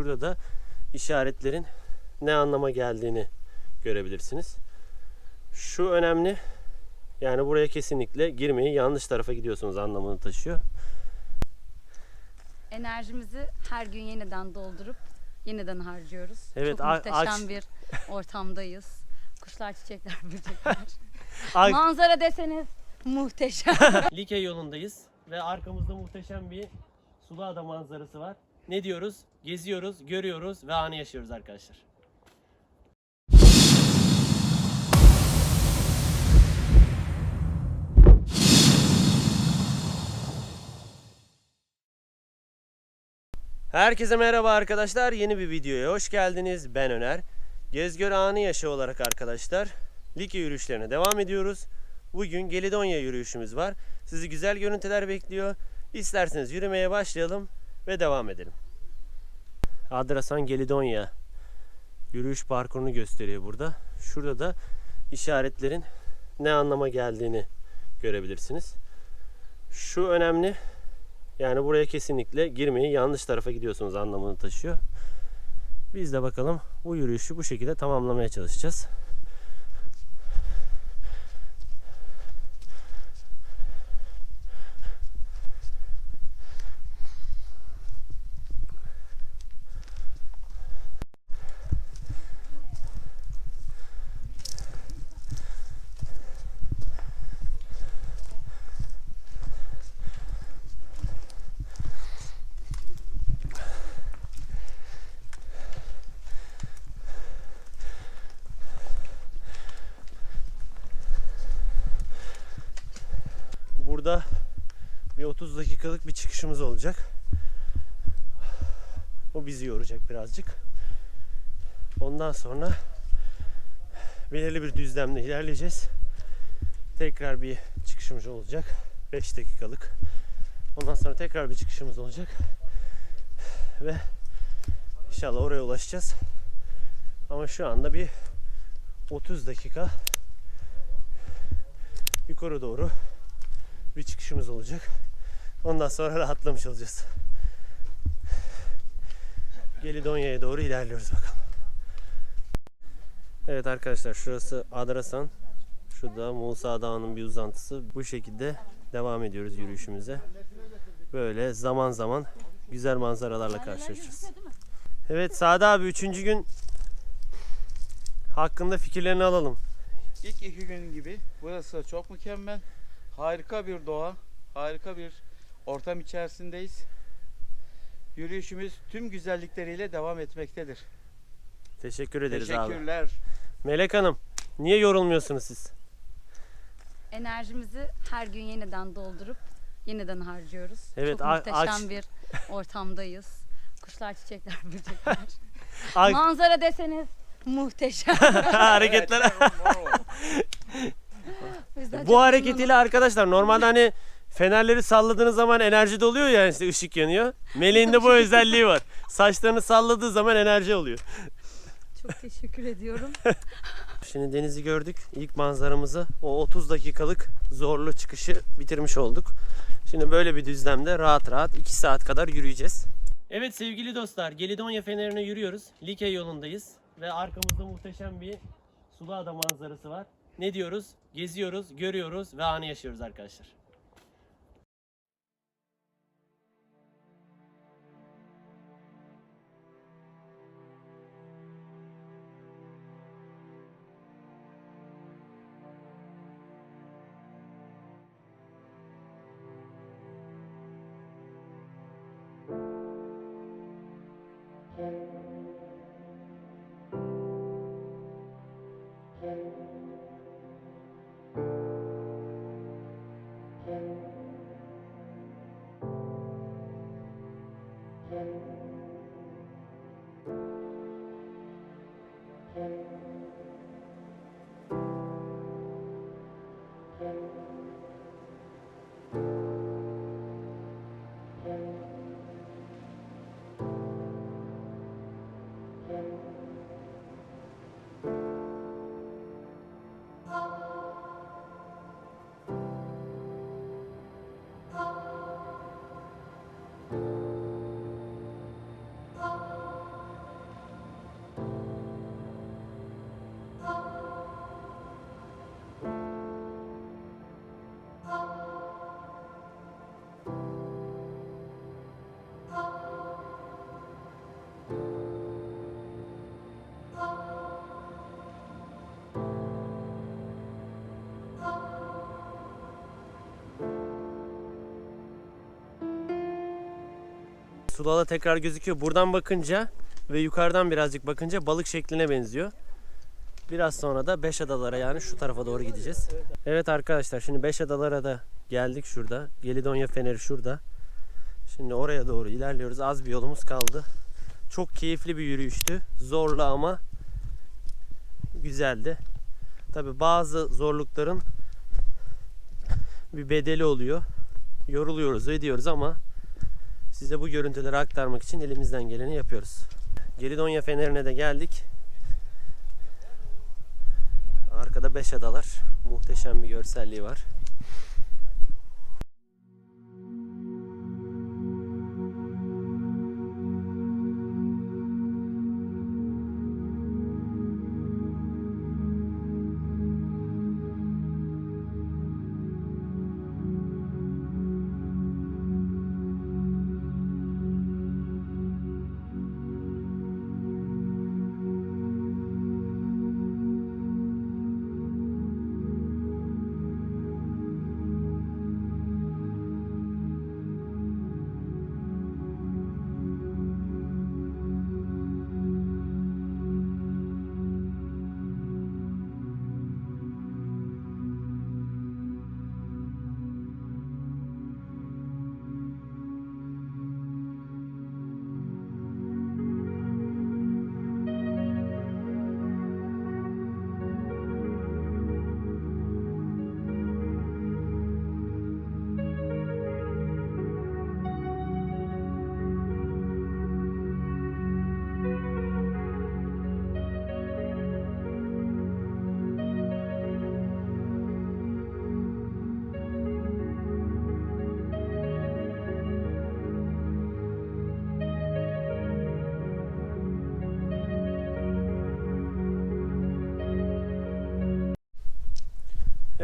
Şurada da işaretlerin ne anlama geldiğini görebilirsiniz. Şu önemli. Yani buraya kesinlikle girmeyin. Yanlış tarafa gidiyorsunuz anlamını taşıyor. Enerjimizi her gün yeniden doldurup yeniden harcıyoruz. Evet, Çok muhteşem aç- bir ortamdayız. Kuşlar, çiçekler, böcekler. Manzara deseniz muhteşem. Like yolundayız ve arkamızda muhteşem bir Suluada manzarası var. Ne diyoruz? Geziyoruz, görüyoruz ve anı yaşıyoruz arkadaşlar. Herkese merhaba arkadaşlar. Yeni bir videoya hoş geldiniz. Ben Öner. Gezgör anı yaşa olarak arkadaşlar Like yürüyüşlerine devam ediyoruz. Bugün Gelidonya yürüyüşümüz var. Sizi güzel görüntüler bekliyor. İsterseniz yürümeye başlayalım ve devam edelim. Adrasan Gelidonya yürüyüş parkurunu gösteriyor burada. Şurada da işaretlerin ne anlama geldiğini görebilirsiniz. Şu önemli. Yani buraya kesinlikle girmeyin. Yanlış tarafa gidiyorsunuz anlamını taşıyor. Biz de bakalım bu yürüyüşü bu şekilde tamamlamaya çalışacağız. Burada bir 30 dakikalık bir çıkışımız olacak. O bizi yoracak birazcık. Ondan sonra belirli bir düzlemle ilerleyeceğiz. Tekrar bir çıkışımız olacak. 5 dakikalık. Ondan sonra tekrar bir çıkışımız olacak. Ve inşallah oraya ulaşacağız. Ama şu anda bir 30 dakika yukarı doğru bir çıkışımız olacak. Ondan sonra rahatlamış olacağız. Gelidonya'ya doğru ilerliyoruz bakalım. Evet arkadaşlar şurası Adrasan. Şurada Musa Dağı'nın bir uzantısı. Bu şekilde devam ediyoruz yürüyüşümüze. Böyle zaman zaman güzel manzaralarla karşılaşacağız. Evet Sadi abi üçüncü gün hakkında fikirlerini alalım. İlk iki gün gibi burası çok mükemmel. Harika bir doğa, harika bir ortam içerisindeyiz. Yürüyüşümüz tüm güzellikleriyle devam etmektedir. Teşekkür ederiz abi. Teşekkürler. Melek Hanım niye yorulmuyorsunuz siz? Enerjimizi her gün yeniden doldurup yeniden harcıyoruz. Evet, Çok a- muhteşem aç- bir ortamdayız. Kuşlar, çiçekler, böcekler. Ay, Manzara deseniz muhteşem. hareketler. Evet, bravo. O yüzden çok Bu hareketiyle memnunum. arkadaşlar normalde hani fenerleri salladığınız zaman enerji doluyor ya işte ışık yanıyor. Meleğin de bu özelliği var. Saçlarını salladığı zaman enerji oluyor. Çok teşekkür ediyorum. Şimdi denizi gördük. İlk manzaramızı o 30 dakikalık zorlu çıkışı bitirmiş olduk. Şimdi böyle bir düzlemde rahat rahat 2 saat kadar yürüyeceğiz. Evet sevgili dostlar Gelidonya Feneri'ne yürüyoruz. Like yolundayız ve arkamızda muhteşem bir Suluada manzarası var. Ne diyoruz? Geziyoruz, görüyoruz ve anı yaşıyoruz arkadaşlar. Sulala tekrar gözüküyor. Buradan bakınca ve yukarıdan birazcık bakınca balık şekline benziyor. Biraz sonra da Beş Adalara yani şu tarafa doğru gideceğiz. Evet arkadaşlar şimdi Beş Adalara da geldik şurada. Gelidonya Feneri şurada. Şimdi oraya doğru ilerliyoruz. Az bir yolumuz kaldı. Çok keyifli bir yürüyüştü. Zorlu ama güzeldi. Tabi bazı zorlukların bir bedeli oluyor. Yoruluyoruz, ediyoruz ama size bu görüntüleri aktarmak için elimizden geleni yapıyoruz. Gelidonya Feneri'ne de geldik. Arkada Beş Adalar. Muhteşem bir görselliği var.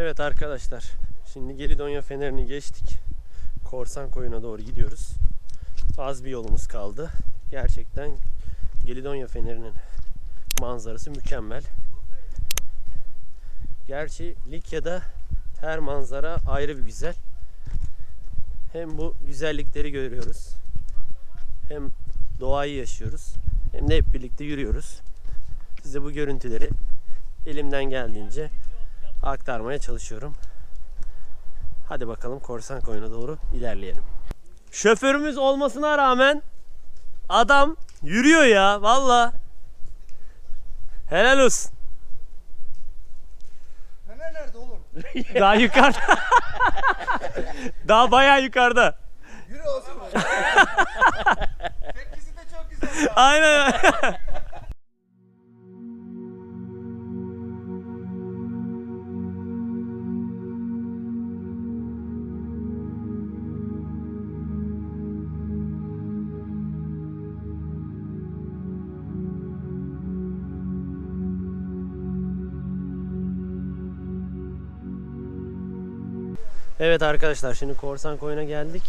Evet arkadaşlar. Şimdi Gelidonya Feneri'ni geçtik. Korsan Koyun'a doğru gidiyoruz. Az bir yolumuz kaldı. Gerçekten Gelidonya Feneri'nin manzarası mükemmel. Gerçi Likya'da her manzara ayrı bir güzel. Hem bu güzellikleri görüyoruz. Hem doğayı yaşıyoruz. Hem de hep birlikte yürüyoruz. Size bu görüntüleri elimden geldiğince aktarmaya çalışıyorum. Hadi bakalım korsan koyuna doğru ilerleyelim. Şoförümüz olmasına rağmen adam yürüyor ya valla. Helal olsun. Fener nerede oğlum? Daha yukarıda. Daha bayağı yukarıda. Yürü olsun. Tepkisi de çok güzel ya. Aynen. Evet arkadaşlar şimdi korsan koyuna geldik.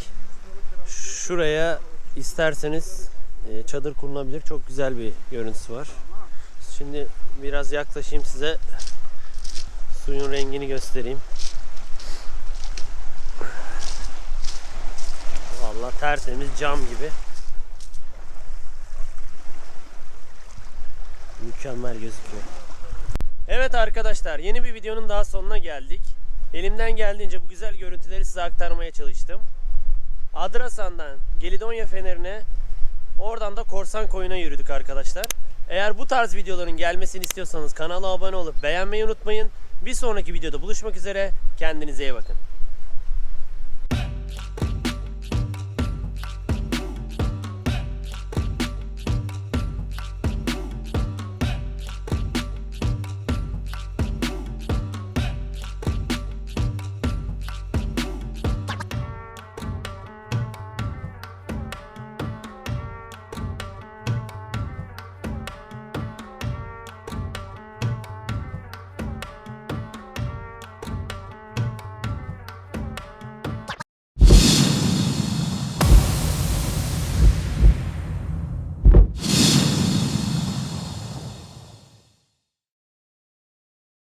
Şuraya isterseniz e, çadır kurulabilir. Çok güzel bir görüntüsü var. Şimdi biraz yaklaşayım size. Suyun rengini göstereyim. Vallahi tertemiz cam gibi. Mükemmel gözüküyor. Evet arkadaşlar yeni bir videonun daha sonuna geldik. Elimden geldiğince bu güzel görüntüleri size aktarmaya çalıştım. Adrasan'dan Gelidonya Feneri'ne oradan da Korsan Koyun'a yürüdük arkadaşlar. Eğer bu tarz videoların gelmesini istiyorsanız kanala abone olup beğenmeyi unutmayın. Bir sonraki videoda buluşmak üzere. Kendinize iyi bakın.